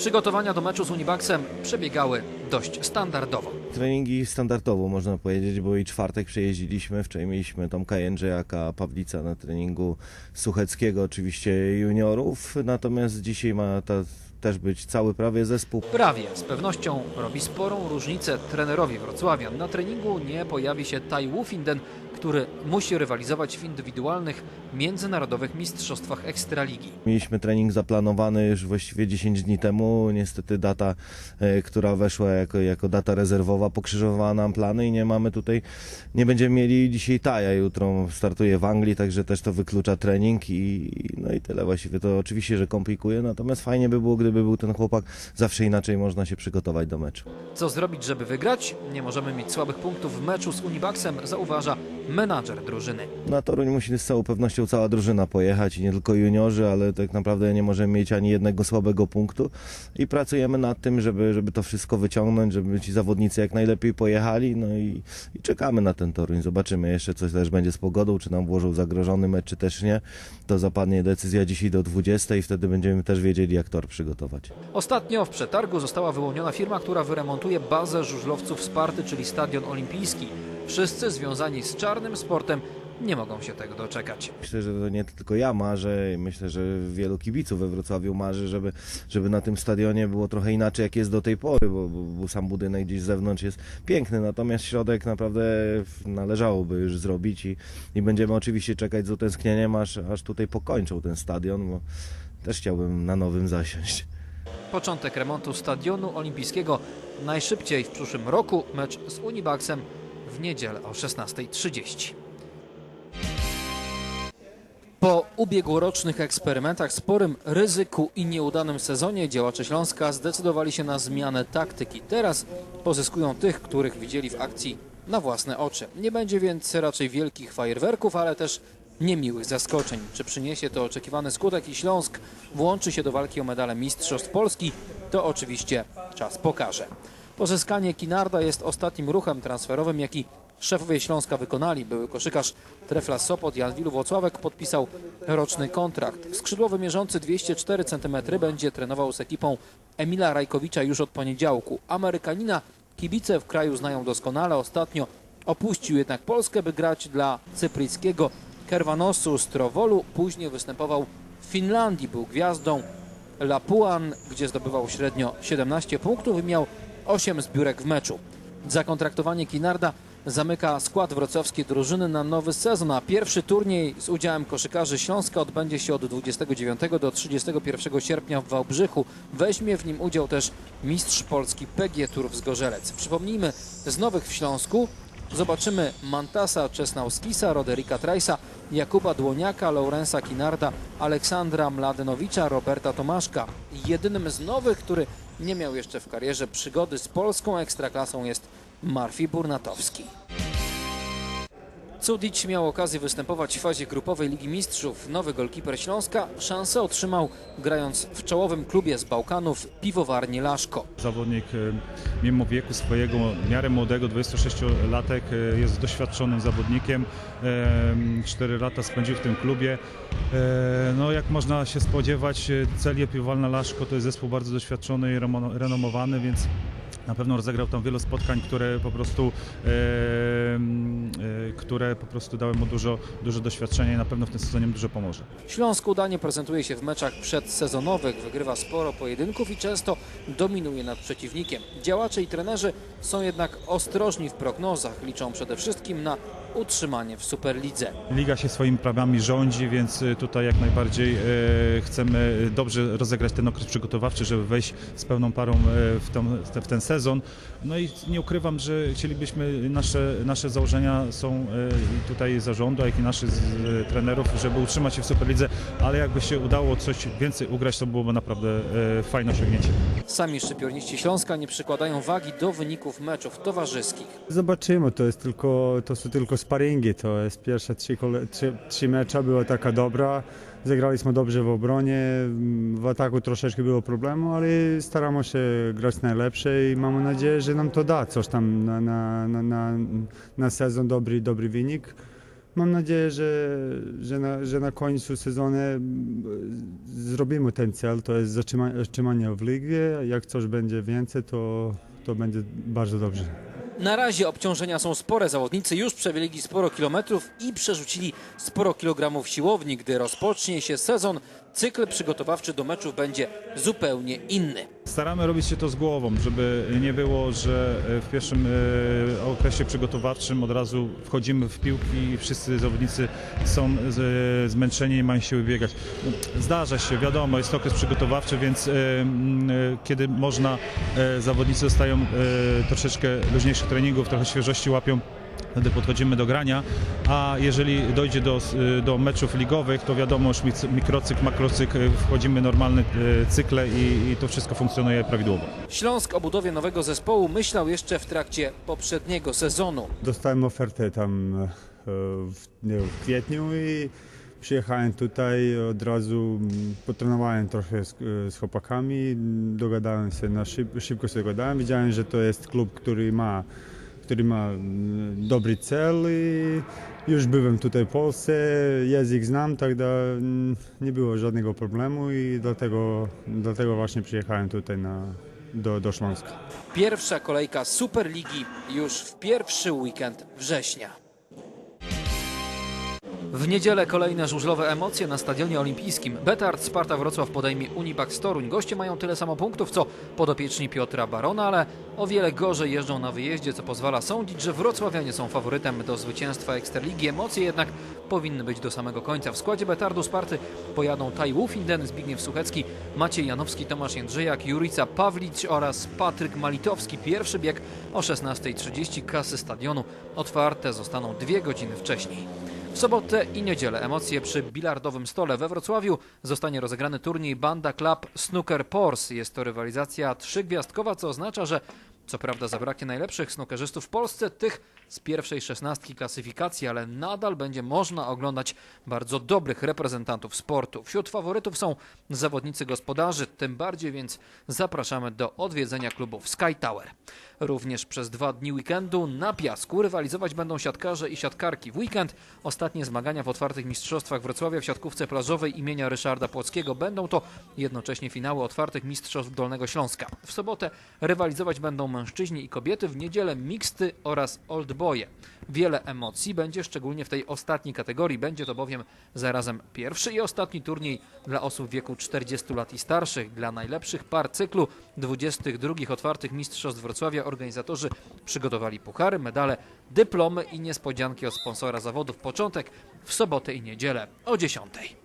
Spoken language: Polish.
Przygotowania do meczu z Unibaxem przebiegały dość standardowo. Treningi standardowo można powiedzieć, bo i czwartek przejeździliśmy, wczoraj mieliśmy Tomka Jędrzejaka, Pawlica na treningu Sucheckiego, oczywiście juniorów, natomiast dzisiaj ma ta, też być cały prawie zespół. Prawie z pewnością robi sporą różnicę trenerowi Wrocławia. Na treningu nie pojawi się Tai Wufinden, który musi rywalizować w indywidualnych, międzynarodowych mistrzostwach Ekstraligi. Mieliśmy trening zaplanowany już właściwie 10 dni temu, niestety data, e, która weszła jako, jako data rezerwowa, pokrzyżowała nam plany i nie mamy tutaj, nie będziemy mieli dzisiaj Taja, jutro startuje w Anglii, także też to wyklucza trening i no i tyle właściwie, to oczywiście, że komplikuje, natomiast fajnie by było, gdyby był ten chłopak, zawsze inaczej można się przygotować do meczu. Co zrobić, żeby wygrać? Nie możemy mieć słabych punktów w meczu z Unibaxem, zauważa menadżer drużyny. Na Toruń musi z całą pewnością cała drużyna pojechać i nie tylko juniorzy, ale tak naprawdę nie możemy mieć ani jednego słabego punktu i pracujemy nad tym, żeby, żeby to wszystko wyciągnąć, żeby ci zawodnicy jak najlepiej pojechali, no i, i czekamy na ten Toruń. Zobaczymy jeszcze, co też będzie z pogodą, czy nam włożą zagrożony mecz, czy też nie. To zapadnie decyzja dzisiaj do 20 i wtedy będziemy też wiedzieli, jak tor przygotować. Ostatnio w przetargu została wyłoniona firma, która wyremontuje bazę żużlowców Sparty, czyli Stadion Olimpijski. Wszyscy związani z czarnym sportem nie mogą się tego doczekać. Myślę, że to nie tylko ja marzę, myślę, że wielu kibiców we Wrocławiu marzy, żeby, żeby na tym stadionie było trochę inaczej, jak jest do tej pory, bo, bo, sam budynek gdzieś z zewnątrz jest piękny, natomiast środek naprawdę należałoby już zrobić i, i będziemy oczywiście czekać z utęsknieniem, aż, aż tutaj pokończą ten stadion, bo też chciałbym na nowym zasiąść. Początek remontu Stadionu Olimpijskiego najszybciej w przyszłym roku. Mecz z Unibaxem w niedzielę o 16.30. Po ubiegłorocznych eksperymentach, sporym ryzyku i nieudanym sezonie działacze Śląska zdecydowali się na zmianę taktyki. Teraz pozyskują tych, których widzieli w akcji na własne oczy. Nie będzie więc raczej wielkich fajerwerków, ale też niemiłych zaskoczeń. Czy przyniesie to oczekiwany skutek i Śląsk włączy się do walki o medale Mistrzostw Polski, to oczywiście czas pokaże. Pozyskanie Kinarda jest ostatnim ruchem transferowym, jaki szefowie Śląska wykonali. Były koszykarz Trefla Sopot Jan Wilu Włocławek podpisał roczny kontrakt. Skrzydłowy mierzący 204 cm będzie trenował z ekipą Emila Rajkowicza już od poniedziałku. Amerykanina kibice w kraju znają doskonale. Ostatnio opuścił jednak Polskę, by grać dla cypryjskiego Kervanosu Strowolu. Później występował w Finlandii, był gwiazdą Lapuan, gdzie zdobywał średnio 17 punktów i miał 8 zbiórek w meczu. Zakontraktowanie Kinarda zamyka skład wrocławskiej drużyny na nowy sezon, a pierwszy turniej z udziałem koszykarzy Śląska odbędzie się od 29 do 31 sierpnia w Wałbrzychu. Weźmie w nim udział też mistrz Polski PG Turów z Gorzelec. Przypomnijmy, z nowych w Śląsku zobaczymy Mantasa Czesnauskisa, Roderika Trajsa, Jakuba Dłoniaka, Laurensa Kinarda, Aleksandra Mladenowicza, Roberta Tomaszka. Jedynym z nowych, który nie miał jeszcze w karierze przygody z polską ekstraklasą jest Marfi Burnatowski. Cudic miał okazję występować w fazie grupowej Ligi Mistrzów. Nowy golkiper Śląska szansę otrzymał grając w czołowym klubie z Bałkanów Piwowarnie Laszko. Zawodnik e, mimo wieku swojego, miarę młodego, 26-latek, e, jest doświadczonym zawodnikiem. 4 lata spędził w tym klubie. E, No jak można się spodziewać, e, Celie Piwowalna Laszko to jest zespół bardzo doświadczony i renomowany, więc na pewno rozegrał tam wiele spotkań, które po prostu, e, które po prostu dały mu dużo, dużo doświadczenia i na pewno w tym sezonie dużo pomoże. Śląsk udanie prezentuje się w meczach przedsezonowych, wygrywa sporo pojedynków i często dominuje nad przeciwnikiem. Działacze i trenerzy są jednak ostrożni w prognozach, liczą przede wszystkim na utrzymanie w Superlidze. Liga się swoimi prawami rządzi, więc y, tutaj jak najbardziej e, chcemy dobrze rozegrać ten okres przygotowawczy, żeby wejść z pełną parą e, w, tą, w ten sezon. No i nie ukrywam, że chcielibyśmy, nasze, nasze założenia są e, tutaj zarządu, jak i naszych z, trenerów, żeby utrzymać się w Superlidze, ale jakby się udało coś więcej ugrać, to byłoby naprawdę e, fajne osiągnięcie. Sami szczypiorniści Śląska nie przykładają wagi do wyników meczów towarzyskich. Zobaczymy, to jest tylko, to są tylko sparingi, to jest pierwsze trzy, trzy, trzy mecze była taka dobra, zagraliśmy dobrze w obronie, w ataku troszeczkę było problemu, ale staramy się grać najlepsze i mamy nadzieję, że nam to da coś tam na, na, na, na, sezon dobry, dobry wynik. Mam nadzieję, że, że, na, że na końcu sezonu zrobimy ten cel, to jest zatrzymanie, w ligę. Jak coś będzie więcej, to, to będzie bardzo dobrze. Na razie obciążenia są spore. Zawodnicy już przebiegli sporo kilometrów i przerzucili sporo kilogramów siłowni. Gdy rozpocznie się sezon, cykl przygotowawczy do meczów będzie zupełnie inny. Staramy robić się to z głową, żeby nie było, że w pierwszym e, okresie przygotowawczym od razu wchodzimy w piłki i wszyscy zawodnicy są z- zmęczeni i mają siły biegać. Zdarza się, wiadomo, jest okres przygotowawczy, więc e, e, kiedy można, e, zawodnicy dostają e, troszeczkę luźniejszych treningów, trochę świeżości łapią, wtedy podchodzimy do grania, a jeżeli dojdzie do, y, do meczów ligowych, to wiadomo, już mikrocykl, makrocykl, y, wchodzimy w normalne y, cykle i, i to wszystko funkcjonuje prawidłowo. Śląsk o budowie nowego zespołu myślał jeszcze w trakcie poprzedniego sezonu. Dostałem ofertę tam e, w, nie, w kwietniu i przyjechałem tutaj od razu, mm, potrenowałem trochę z, z chłopakami, dogadałem się, na szyb, szybko się dogadałem, widziałem, że to jest klub, który ma, który ma mm, dobry cel i już byłem tutaj w Polsce, język znam, tak mm, nie było żadnego problemu i dlatego, dlatego właśnie przyjechałem tutaj na, do, do Śląska. Pierwsza kolejka Superligi już w pierwszy weekend września. W niedzielę kolejne żużlowe emocje na Stadionie Olimpijskim. Betard Sparta Wrocław podejmie Unibax Toruń. Goście mają tyle samo punktów co podopieczni Piotra Barona, ale o wiele gorzej jeżdżą na wyjeździe, co pozwala sądzić, że wrocławianie są faworytem do zwycięstwa Ekstraligi. Emocje jednak powinny być do samego końca. W składzie Betardu Sparty pojadą Tai Wufinden, Zbigniew Suchecki, Maciej Janowski, Tomasz Jędrzejak, Jurica Pawlicz oraz Patryk Malitowski. Pierwszy bieg o 16.30 kasy stadionu otwarte zostaną dwie godziny wcześniej. W sobotę i niedzielę emocje przy bilardowym stole we Wrocławiu zostanie rozegrany turniej Banda Club Snooker Pors. Jest to rywalizacja trzygwiazdkowa, co oznacza, że co prawda zabraknie najlepszych snookerzystów w Polsce, tych z pierwszej szesnastki klasyfikacji, ale nadal będzie można oglądać bardzo dobrych reprezentantów sportu. Wśród faworytów są zawodnicy gospodarzy, tym bardziej więc zapraszamy do odwiedzenia klubów Sky Tower. Również przez dwa dni weekendu na piasku rywalizować będą siatkarze i siatkarki. W weekend ostatnie zmagania w otwartych mistrzostwach Wrocławia w siatkówce plażowej imienia Ryszarda Płockiego. Będą to jednocześnie finały otwartych mistrzostw Dolnego Śląska. W sobotę rywalizować będą mężczyźni i kobiety, w niedzielę miksty oraz oldboye. Wiele emocji będzie szczególnie w tej ostatniej kategorii. Będzie to bowiem zarazem pierwszy i ostatni turniej dla osób w wieku 40 lat i starszych. Dla najlepszych par cyklu 22 otwartych mistrzostw Wrocławia organizatorzy przygotowali puchary, medale, dyplomy i niespodzianki od sponsora zawodów. Początek w sobotę i niedzielę o 10.